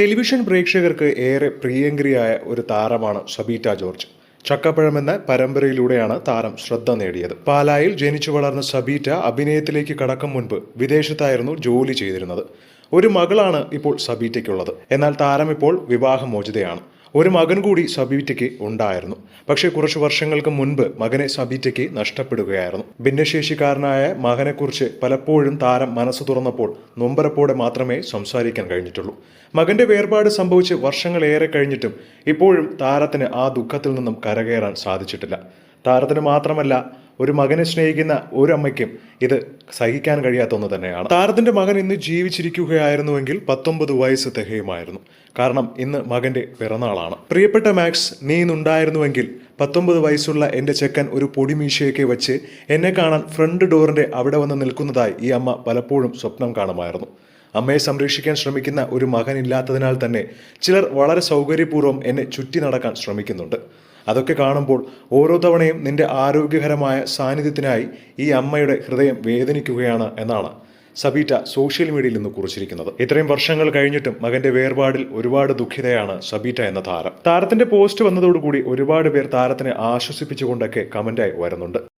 Television പ്രേക്ഷകർക്ക് ഏറെ പ്രിയങ്കരിയായ ഒരു താരമാണ് സബീറ്റ ജോർജ്. ചക്കപ്പഴം എന്ന പരമ്പരയിലൂടെയാണ് താരം ശ്രദ്ധ നേടിയത്. പാലായിൽ ജനിച്ചു വളർന്ന സബീറ്റ അഭിനയത്തിലേക്ക് കടക്കും മുൻപ് വിദേശത്തായിരുന്നു ജോലി ചെയ്തിരുന്നത്. ഒരു മകളാണ് ഇപ്പോൾ സബീറ്റയ്ക്കുള്ളത്. എന്നാൽ താരം ഇപ്പോൾ വിവാഹമോചിതയാണ്. ഒരു മകൻ കൂടി സബീറ്റയ്ക്ക് ഉണ്ടായിരുന്നു. പക്ഷേ കുറച്ച് വർഷങ്ങൾക്ക് മുൻപ് മകനെ സബീറ്റയ്ക്ക് നഷ്ടപ്പെടുകയായിരുന്നു. ഭിന്നശേഷിക്കാരനായ മകനെക്കുറിച്ച് പലപ്പോഴും താരം മനസ്സ് തുറന്നപ്പോൾ നൊമ്പരപ്പോടെ മാത്രമേ സംസാരിക്കാൻ കഴിഞ്ഞിട്ടുള്ളൂ. മകന്റെ വേർപാട് സംഭവിച്ച് വർഷങ്ങളേറെ കഴിഞ്ഞിട്ടും ഇപ്പോഴും താരത്തിന് ആ ദുഃഖത്തിൽ നിന്നും കരകയറാൻ സാധിച്ചിട്ടില്ല. താരത്തിന് മാത്രമല്ല ഒരു മകനെ സ്നേഹിക്കുന്ന ഒരു അമ്മയ്ക്കും ഇത് സഹിക്കാൻ കഴിയാത്ത ഒന്ന് തന്നെയാണ്. താരത്തിന്റെ മകൻ ഇന്ന് ജീവിച്ചിരിക്കുകയായിരുന്നുവെങ്കിൽ പത്തൊമ്പത് വയസ്സ് തികയുമായിരുന്നു. കാരണം ഇന്ന് മകന്റെ പിറന്നാളാണ്. പ്രിയപ്പെട്ട മാക്സ് നീ ഇന്നുണ്ടായിരുന്നുവെങ്കിൽ പത്തൊമ്പത് വയസ്സുള്ള എന്റെ ചെക്കൻ ഒരു പൊടിമീശയൊക്കെ വെച്ച് എന്നെ കാണാൻ ഫ്രണ്ട് ഡോറിന്റെ അവിടെ വന്ന് നിൽക്കുന്നതായി ഈ അമ്മ പലപ്പോഴും സ്വപ്നം കാണുമായിരുന്നു. അമ്മയെ സംരക്ഷിക്കാൻ ശ്രമിക്കുന്ന ഒരു മകൻ ഇല്ലാത്തതിനാൽ തന്നെ ചിലർ വളരെ സൗകര്യപൂർവം എന്നെ ചുറ്റി നടക്കാൻ ശ്രമിക്കുന്നുണ്ട്. അതൊക്കെ കാണുമ്പോൾ ഓരോ തവണയും നിന്റെ ആരോഗ്യകരമായ സാന്നിധ്യത്തിനായി ഈ അമ്മയുടെ ഹൃദയം വേദനിക്കുകയാണ് എന്നാണ് സബീറ്റ സോഷ്യൽ മീഡിയയിൽ നിന്ന് കുറിച്ചിരിക്കുന്നത്. ഇത്രയും വർഷങ്ങൾ കഴിഞ്ഞിട്ടും മകന്റെ വേർപാടിൽ ഒരുപാട് ദുഃഖിതയാണ് സബീറ്റ എന്ന താരം. താരത്തിന്റെ പോസ്റ്റ് വന്നതോടുകൂടി ഒരുപാട് പേർ താരത്തിനെ ആശ്വസിപ്പിച്ചുകൊണ്ടൊക്കെ കമന്റായി വരുന്നുണ്ട്.